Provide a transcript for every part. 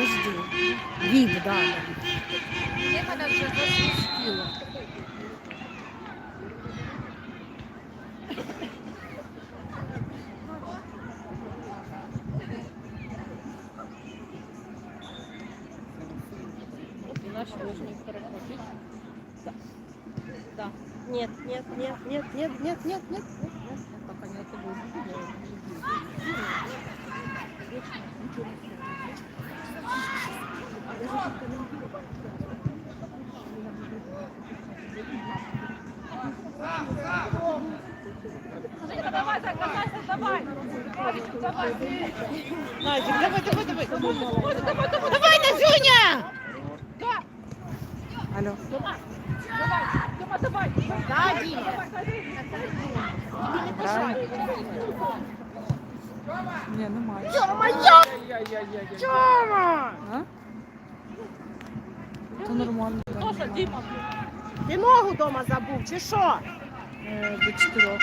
Подожди. Від, да. да. Де мене вже засвістіло? І наш можна перехопити. Да. Нет, нет, нет, нет, нет, нет, нет, нет. Так, они это будут. Назик, давай, давай, давай. Давай, Назюня! Алло. Да, Дима. Ні, немає. Тёма, Тёма! А? Це нормально. Ти ногу дома забув, чи що? Е, До чотирьох.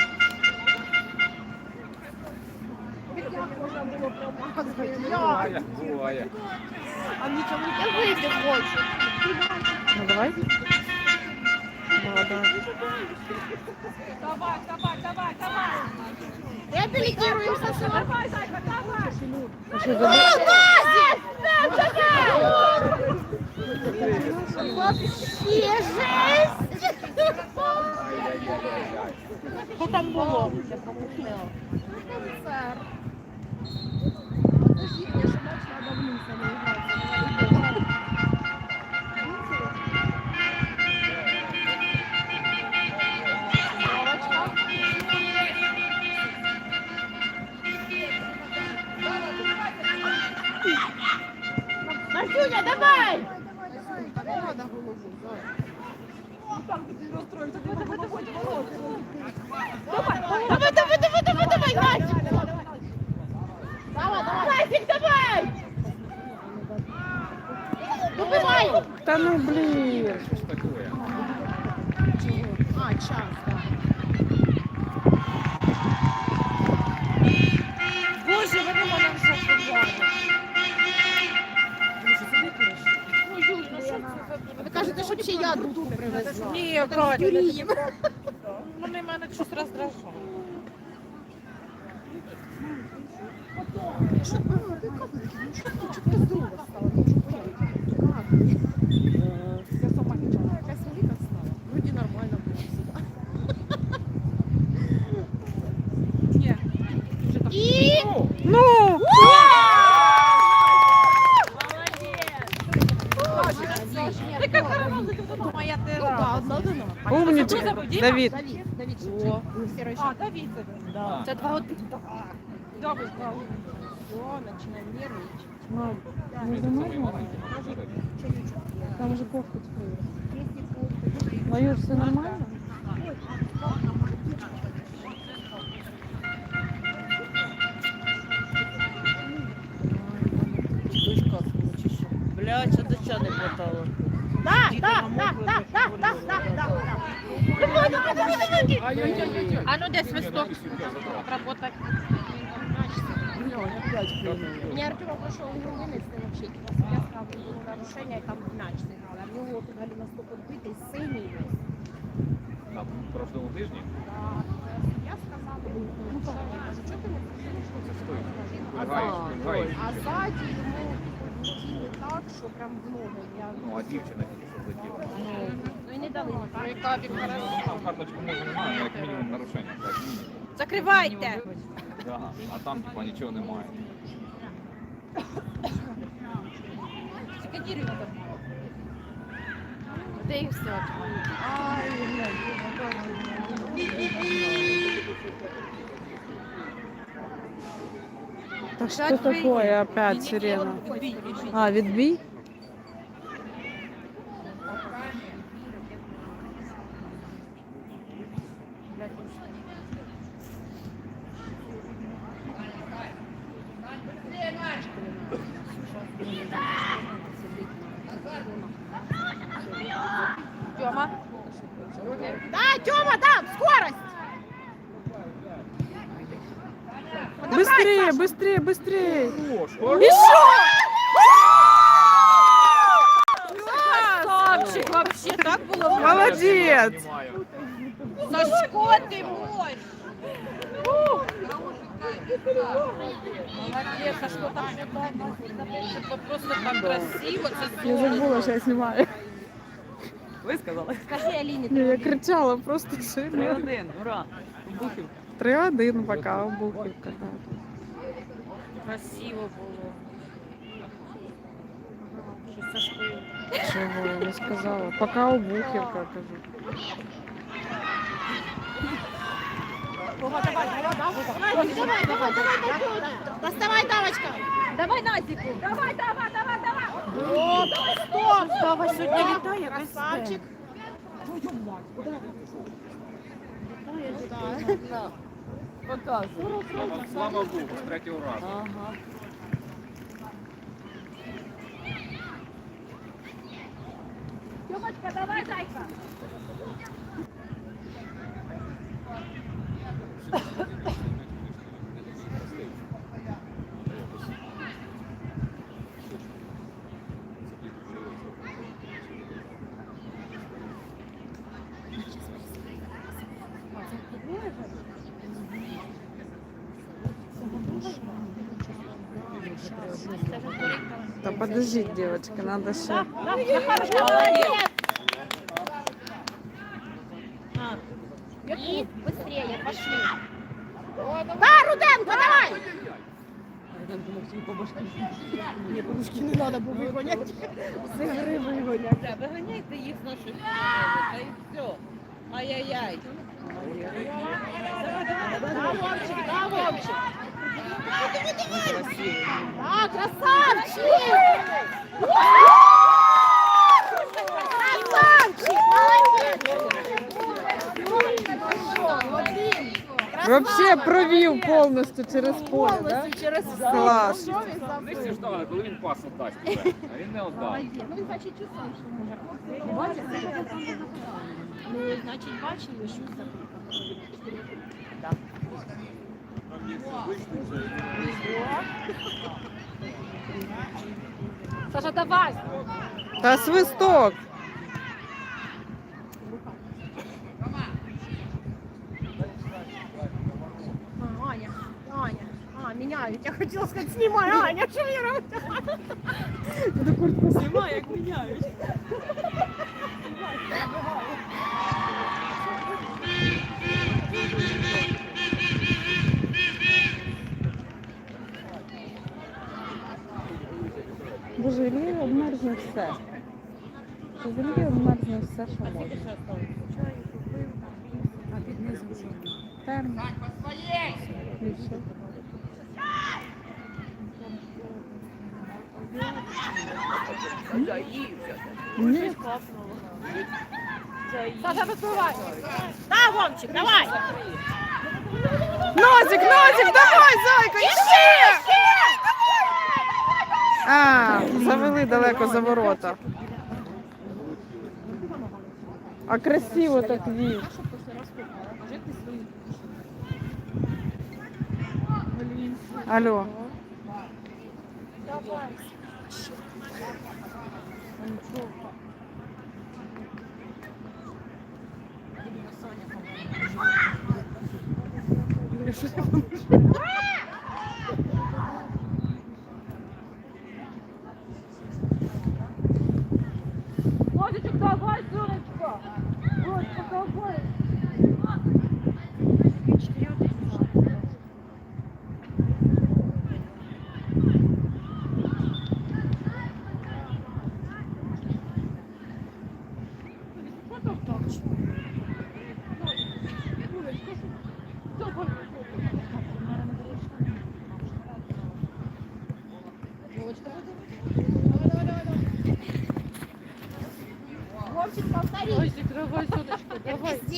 Я, Буває. а нічого не вийти хочу. Ну давай. Давай, давай. Я делегируемся с А що, забув? Вообще жесть! Що там було? Марсюня, Выбивай! Та ну блін. Що? А, час, да. Боже, ви на мене вже подали. Ви кажете, що чи я дудку привезла? Ні, Юрієм. Вони мене щось роздражають. Я сама нічого. Якась велика стала. Вроді нормально було сюди. І... Ну! Яка караван? Моя Одна. Умничка. Давід. Давид, Давид Шевченко. Серый А, Давид. Да. Це два один. Добре, добре. Все, начинаем нервничати. Мам, Ми може можна? Там же кофту твою. ж все нормально? Дочка чи що? Блядь, це доча не хватало. Да, Діти да, да, намокли, да, так да, що да, вони да, були. да, да. Давай, давай, давай, давай. Ай-яй-яй-яй. А ну де свисток? Работать. Мне Артема пошел игру вынести вообще. Я сказал, было нарушение, там мяч сыграл. А в него вот Галина настолько битый, синий весь. На прошлому тижні Да. Я сказала, ну, что что ты не це стоїть. А Граєш, за- граєш. А сзади ему влетели так, что прям в ноги. Я... Ну, а дівчина що. Ну и не дали. Там карточку може немає, як мінімум нарушення. Так, мінімум. Закривайте. Да. А там типа нічого немає. Тільки надо. Да и все. Так что такое опять сирена? А, відбій? Просто так красиво, це Я забула, що я знімаю. Скажи Аліні, Ні, Я кричала просто сильно. Один, ура. Бухівка. 3-1 пока Бухівка. Так. красиво було. Що Сашко. Чого я не сказала? Пока Бухівка, кажу. Давай. Доставай, Давочка. Давай, Назику. Давай, давай, давай, давай. О, стоп, давай сьогодні літає. Красавчик. Показуй. Слава, Богу, з третього разу. Ага. Тёмочка, давай, зайка. Та подождіть, девочки, надо ще. Молодец. И быстрее, пошли. Да, Руденко, давай! Ні, подушки не треба було вигоняти. З гри вигоняти. Виганяйте їх з нашої школи, та і все. Ай-яй-яй. Да, Вовчик, да, Вовчик. Да, красавчик! Красавчик, молодец! Вообще провів повністю через поле, да? Повністю через все. Клас. Вони всі ждали, коли він пас віддасть уже. А він не. Молодець. Ну, він, значить, чувствує, що може. Бачите? Ну, значить, бачили, що це. Саша, давай! Та свисток. А, Аня, Аня. А, меняют. Я хотела сказать, снимай, Аня, что мне робити? Эту куртку снимай, як меняють. Обмерзне все. Що в обмерзне все, що можна. А під низом що? Термін. Більше. Ні. Саша, випивай. Да, Вовчик, давай. Нозик, нозик, давай, зайка, іще! А, завели далеко за ворота. А красиво так вів. Алло. Вовчик, давай, Сонечко. Вовчик, давай. Вовчик, повтори. Озик, давай, сонечко,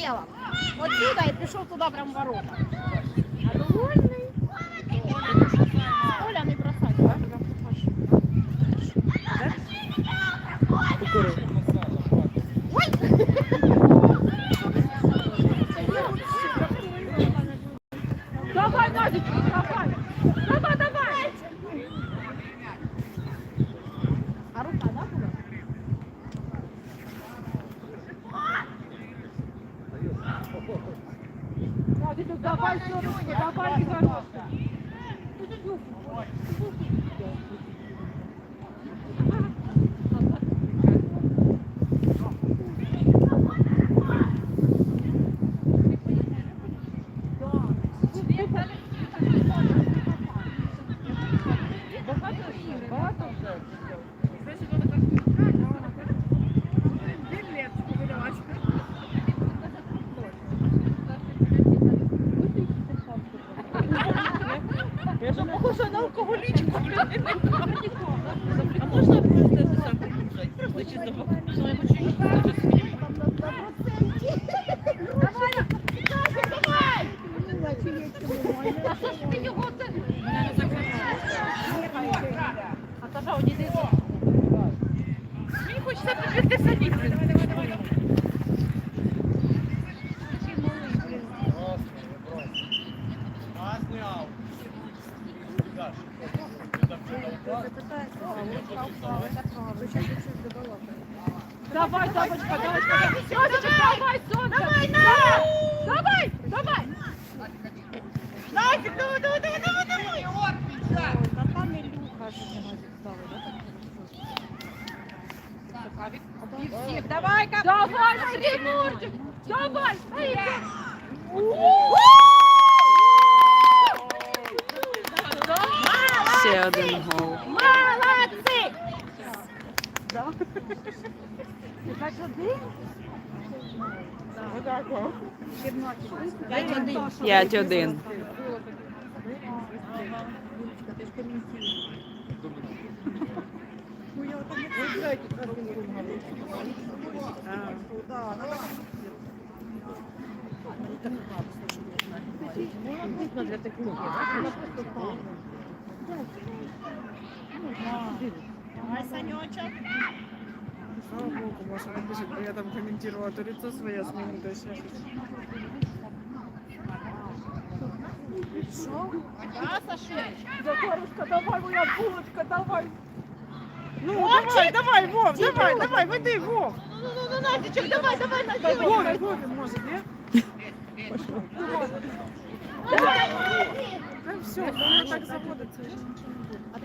Это От сюди Вот сюда и прямо ворота. Алкоголічку, блядь. А можна просто це сам покушати? Просто чисто покушати. Давай, Давочка, Давочка. Сонечко, давай, Сонечко. Давай, на! Давай, давай. Назик, давай, давай, давай, давай, давай. Та там Ілюха ж не може ставити. Всіх, давай, давай, Тимурчик, давай. Ще один гол. Молодці! П'ять один. Давай, Санечок. Слава Богу, Маша напишет, я там комментировала то лицо свое с минутой сейчас. Да, Сашулечка? Захарушка, давай, моя булочка, давай. Ну, давай, давай, Вов, давай, давай, веди, Вов. Ну, ну, ну, Назичек, давай, давай, Да, Назичек. Вове, Вове, может, нет? Давай. Да все, Вове так заводится. уже ничего не будет. А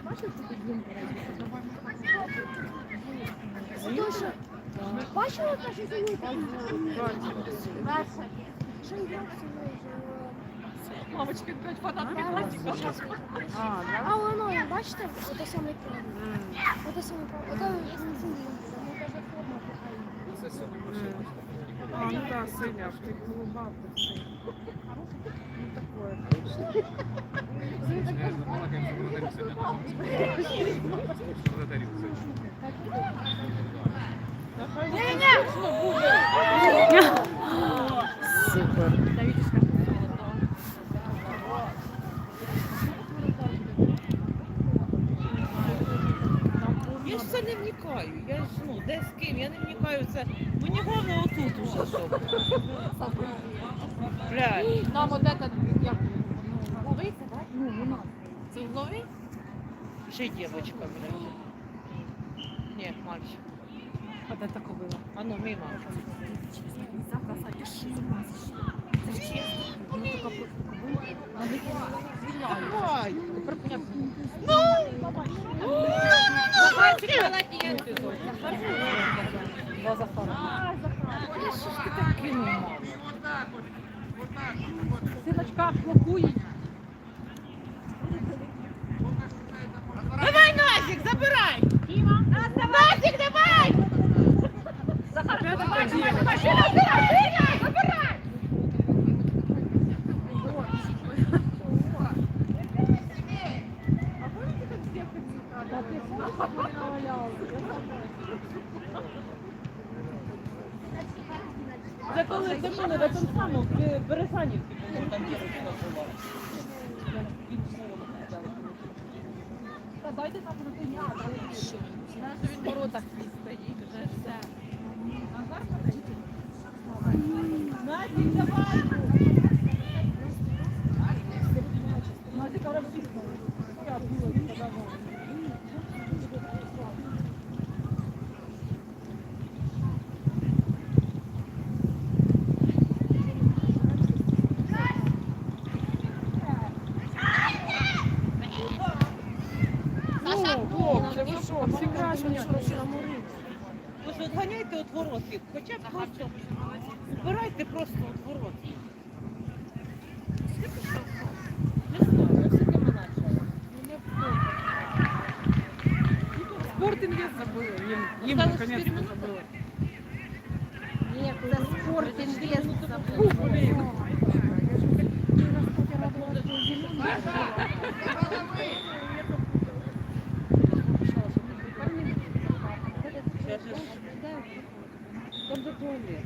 таку зйомку? Бачила та що Бачу. Що я фанат А. Воно, бачите, ото саме правильно. Ото саме правильно. Ото не каже. Це сьогодні машина. А, ну да, синя, ты все. Ну, такое. Я думала, як я благодарю сьогодні. Благодарю сьогодні. Супер. Я ж це не вникаю. Я ж ну, де з ким, я не вникаю це. Мені головне отут уже щоб. Блядь. Нам от этот, як, ловий так? Ну, вона. Це ловий? Ще дівчинка, блядь. Ні, мальчик. А де тако було? А ну, мій мальчик. Давай. Захарчик, молодець. Синочка, блокуй. Давай, Назик, забирай. Назик, давай. Захар, давай, давай, давай. Сина, сина, сина, забирай. Це коли це коли в этом самому в Березанівці, по-моєму, там дівчинка була. Та дайте нам рутиня, дайте що. Знаєш, він в воротах не стоїть, вже все. Назар, подожди. Настя, давай! Назик, розписано. Я була, подавала. Що, всі краще, ніж Тож отганяйте от ворот, хоча б просто збирайте просто от воротів. Не знаю, все там наче. Спортинг я забыла. Їм, їм Та наконец-то спільно. забыла. Ні, це спорт інвест забув. Це ж там де туалет.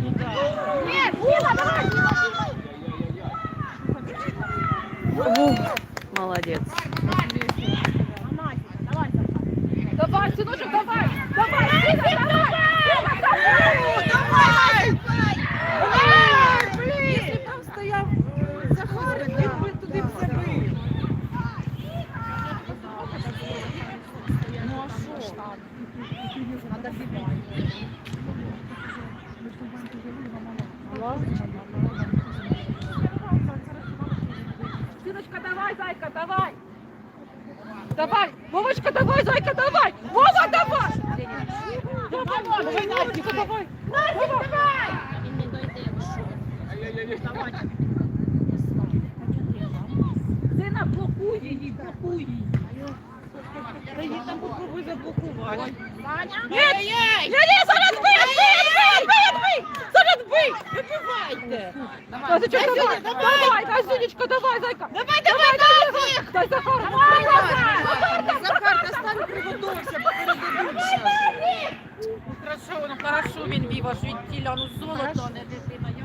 Ну так. Молодець. Давай, синочок, давай! Давай! Сіна, давай! Якщо б там стояв е, Захар, він би туди б забив. Ну а що? Синочка, давай, зайка, давай! Давай! Вовочка, давай, зайка, давай! Вова, давай! Давай, Настя, давай! Настя, давай! Сина, блокуй її, блокуй її! Та її там попробуй заблокувати. Ні, ні, зараз бий, бий, бий, бий! Зараз бий! Вибивайте. Назичок, давай, давай, Назюнечка, давай, зайка! Давай, давай, давай! Дай Захар, давай, Захар! Бо передадуть щас. Ну хорошо, ну хорошо він вів, аж від тіля, ну золото, не дитина. я-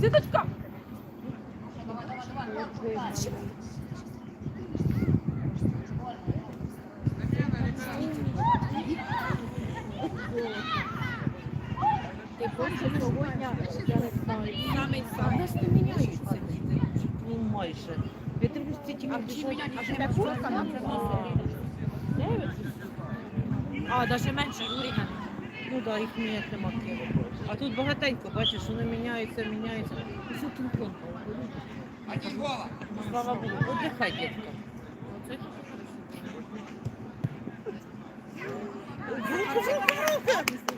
Сіточка! Самий сам. Нас не міняються діти. Ці ті А даже менше, Юріна. Ну так, їх міняти нема кого. А тут багатенько, бачиш, вони міняються, міняються. І все кінком. Слава Богу, отдихай, дітка.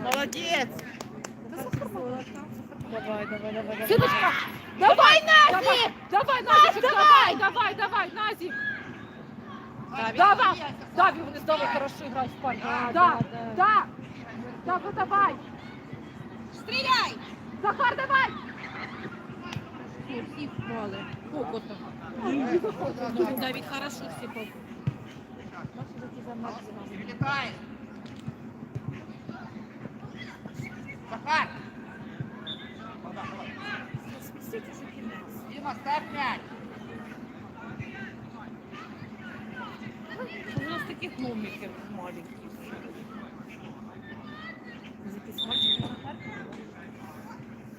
Молодець. Давай, давай, давай, давай. Давай, Назік! Давай, Назік, давай, давай, давай, Назік! Давай, Давай, вони здорово хорошо грають в парі. Да, да, Давай, давай! Стріляй! Захар, давай! Всі впали. Покотом. Давид, хорошо всі попали. У нас таких номіків маленьких.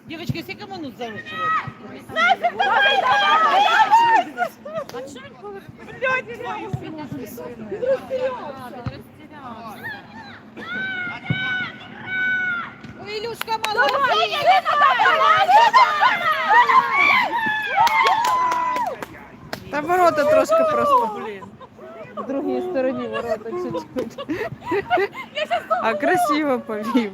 Дівчатки, скільки минут залишилось? Ой, Ілюшка, молодець! Та ворота трошки просто, блін. В другій стороні ворота чуть-чуть. А красиво повів.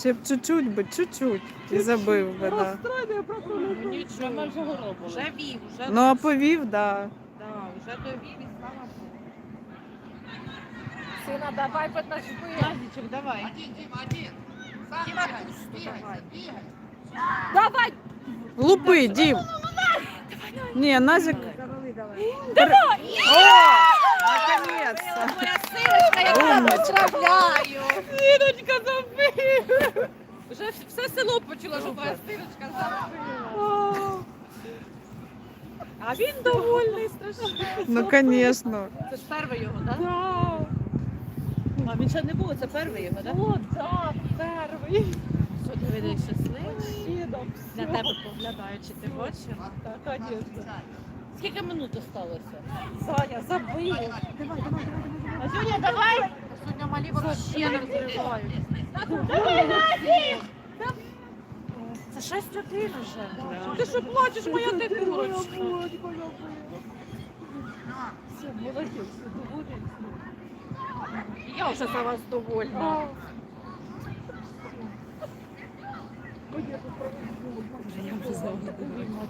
Ще б чуть-чуть би, чуть-чуть. І забив би, да. Ну нічого, ми вже вів, вже Ну а повів, да. Да, вже довів і слава Богу. Сина, давай поднажми. Назічок, давай. Діма, давай. Давай! Лупи, Дім. Ні, Назик. Давай, давай. О, наконец-то. Сирочка, я тебе поздравляю. Синочка забив. Вже все село почуло, що твоя синочка забила. А він довольний страшно. Ну, звісно. Це ж перший його, так? А він ще не був, це перший його, так? О, так, перший. Що ти видиш щасливий? На тебе поглядаючи, ти бачила? Так, звісно. Скільки минут осталося? Саня, забив. Юля, давай. Сьогодні малі вообще не розривають. Це 6-1 вже. Ти що плачеш, моя ти дурочка? Все, молодець, доволі. Я вже за вас довольна. Я вже за вас довольна.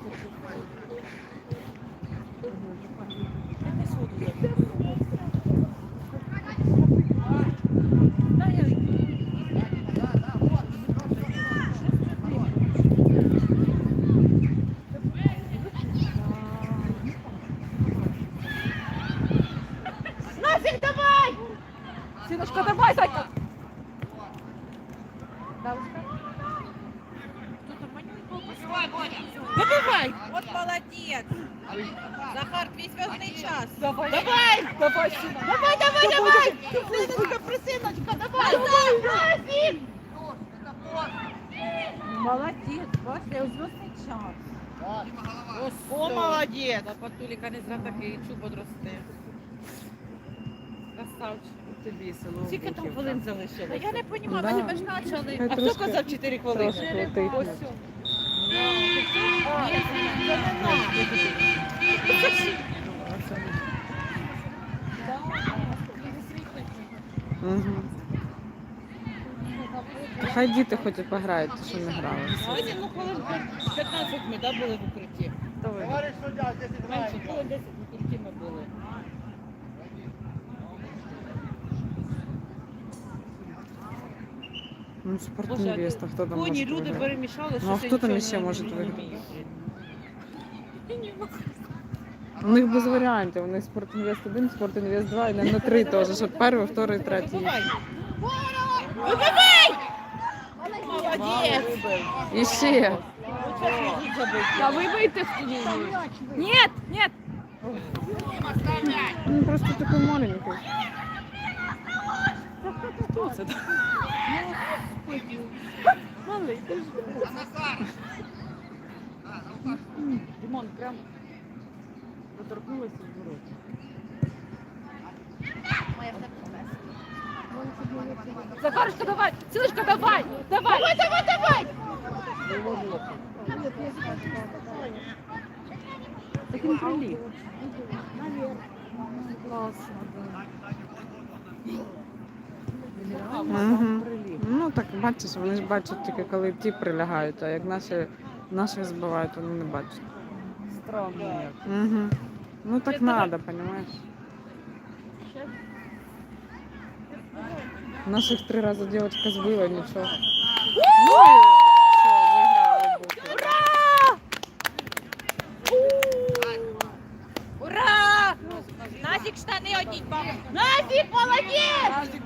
Назик, давай. Синочка, давай, Зайка! Вибивай! От молодець. Захар, твій зв'язний час. Давай, Давай. давай, сина. Давай, давай, давай. Синочка, присиночка, давай. Назик. Молодець, бачите, ось зв'язний час. О, молодець. Та Патуліка не зря такий чуб росте. Красавчик. Тобі село. Скільки там хвилин залишилося? Я не розумію, Да. ми тебе ж почали. А хто казав 4 хвилини? трошки. Ось. Угу. Хай діти хоч і пограють, що не грали. Сьогодні, ну, хвилин 15 ми да, були в укритті. Менше, хвилин 10 в укритті ми були. Ну, спорт Боже, невеста, хто там Коні, може люди виграти? перемішали, що Ну, а хто там іще може виграти? У них без варіантів. У них спорт інвест 1, спорт інвест 2 і на 3 теж, щоб перший, вторий, третій. Вибивай! І ще. Та ви вийти в лінію. Ні, ні. Ну, просто такий маленький. Димон, прям доторкнулася в вороті. Захарочка, давай. Синочка, давай. Давай. Давай, давай, давай. Так він приліг. Класно, Угу. Ну так бачиш, вони ж бачать тільки коли ті прилягають, а як наші наших збивають, вони не бачать. Странно як. Угу. Ну так треба, розумієш? Наших три рази дівчинка збила, нічого. Ну і що, виграли бухи. Ура! Назик штани одіть, бабушка. Назик, молодець.